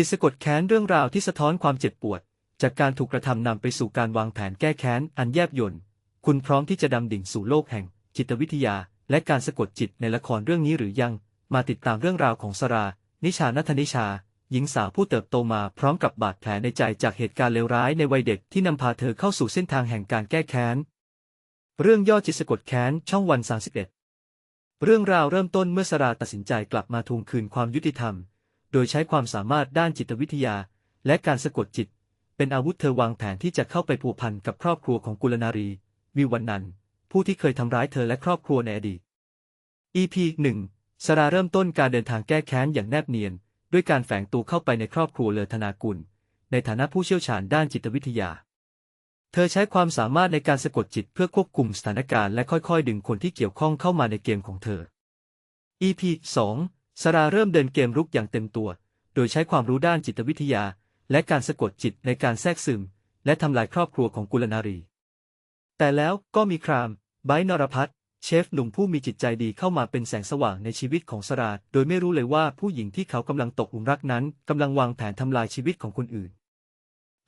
จิตสะกดแค้นเรื่องราวที่สะท้อนความเจ็บปวด จากการถูกกระทำนำไปสู่การวางแผนแก้แค้นอันแยบยลคุณพร้อมที่จะดำดิ่งสู่โลกแห่ง จิตวิทยา และการสะกดจิตในละครเรื่องนี้หรือยัง มาติดตามเรื่องราวของสรา นิชานัทนิชา หญิงสาวผู้เติบโตมาพร้อมกับบาดแผลในใจจากเหตุการณ์เลวร้ายในวัยเด็กที่นำพาเธอเข้าสู่เส้นทางแห่งการแก้แค้น เรื่องย่อจิตสะกดแค้นช่องวัน31เรื่องราวเริ่มต้นเมื่อสราตัดสินใจกลับมาทวงคืนความยุติธรรม โดยใช้ความสามารถด้านจิตวิทยา และการสะกดจิต เป็นอาวุธเธอวางแผนที่จะเข้าไปผูกพันกับครอบครัวของกุลนารี วิวันนันผู้ที่เคยทำร้ายเธอและครอบครัวในอดีต EP 1สราเริ่มต้นการเดินทางแก้แค้นอย่างแนบเนียน ด้วยการแฝงตัวเข้าไปในครอบครัวเลอธนากุล ในฐานะผู้เชี่ยวชาญด้านจิตวิทยา เธอใช้ความสามารถในการสะกดจิตเพื่อควบคุมสถานการณ์และค่อยๆ ดึงคนที่เกี่ยวข้องเข้ามาในเกมของเธอ EP 2 สราเริ่มเดินเกมรุกอย่างเต็มตัว โดยใช้ความรู้ด้านจิตวิทยา และการสะกดจิตในการแทรกซึม และทำลายครอบครัวของกุลนารี แต่แล้วก็มีครามไบนรพัฒน์เชฟหนุ่มผู้มีจิตใจดีเข้ามาเป็นแสงสว่างในชีวิตของสราโดยไม่รู้เลยว่าผู้หญิงที่เขากำลังตกหลุมรักนั้นกำลังวางแผนทำลายชีวิตของคนอื่น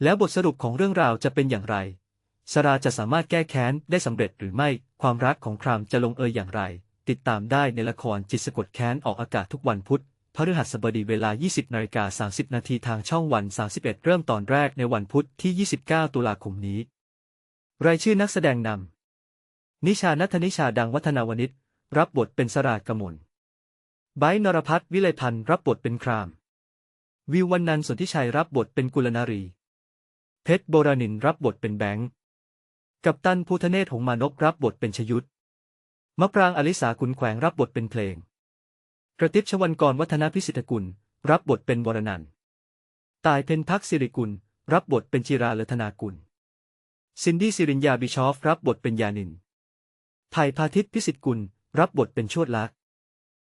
แล้วบทสรุปของเรื่องราวจะเป็นอย่างไร สราจะสามารถแก้แค้นได้สำเร็จหรือไม่ ความรักของครามจะลงเอยอย่างไร ติดตามได้ในละครจิตสะกดแค้นออกอากาศทุกวันพุธพฤหัสบดีเวลา 20นาฬิกา30 นาทีทางช่องวัน 31 เริ่มตอนแรกในวันพุธที่ 29 ตุลาคมนี้ รายชื่อนักแสดงนำ นิชานัทนิชาดังวัฒนาวนิชรับบทเป็นสรากมลไบร์ทนรพัฒน์วิไลพันธ์รับบทเป็นคราม วิววันนันท์สนธิชัยรับบทเป็นกุลนารี เพชรโบราณินรับบทเป็นแบงค์ กัปตันภูทะเนศหงมานพรับบทเป็นชยุทธ มะปรางอลิสาขุนแขวงรับบทเป็นเพลง กระติบชวันกรวัฒนพิสิทธกุล รับบทเป็นวรนันท์ตายเพนพักสิริกุล รับบทเป็นจิราเลธนากุล ซินดี้สิรินยาบิชอฟ รับบทเป็นยานินไผ่พาทิตพิสิทธกุล รับบทเป็นโชดลักษ์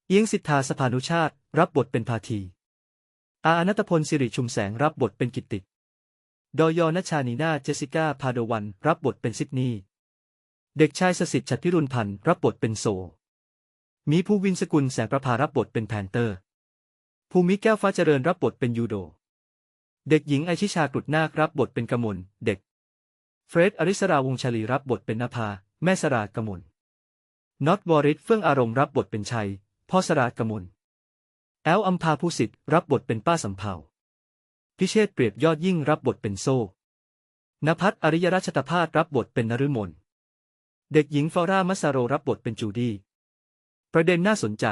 เอียงสิทธาสภานุชาติ รับบทเป็นพาที อาอนัตพลสิริชุมแสงรับบทเป็นกิตติดอยอนัชชานีนาเจสิก้าพาโดวัน รับบทเป็นซิดนีย์ เด็กชายสสิทธิ์ชัดพิรุณพันธ์รับบทเป็นโซ มีภูวินสกุลแสงประภารับบทเป็นแพนเตอร์ ภูมิแก้วฟ้าเจริญรับบทเป็นยูโด เด็กหญิงไอชิชากรุดนาครับบทเป็นกมล เด็ก เฟรดอริสราวงชลีรับบทเป็นนภา แม่สรากมลน็อตวอริสเฟื่องอารมณ์รับบทเป็นชัย พ่อสรากมล แอลอัมพาภูสิทธิ์รับบทเป็นป้าสำเภา พิเชษเปรียบยอดยิ่งรับบทเป็นโซ่นภัทรอริยราชตภาสรับบทเป็นนฤมล เด็กหญิงฟอร่ามัสซาโรรับบทเป็นจูดี้ ประเด็นน่าสนใจ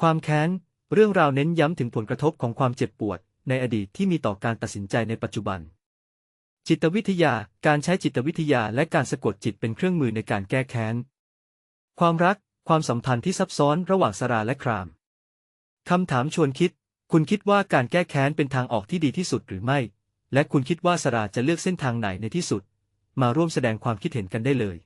ความแค้น เรื่องราวเน้นย้ำถึงผลกระทบของความเจ็บปวด ในอดีตที่มีต่อการตัดสินใจในปัจจุบัน จิตวิทยา การใช้จิตวิทยาและการสะกดจิตเป็นเครื่องมือในการแก้แค้น ความรัก ความสัมพันธ์ที่ซับซ้อนระหว่างสราและคราม คำถามชวนคิด คุณคิดว่าการแก้แค้นเป็นทางออกที่ดีที่สุดหรือไม่ และคุณคิดว่าสราจะเลือกเส้นทางไหนในที่สุด มาร่วมแสดงความคิดเห็นกันได้เลย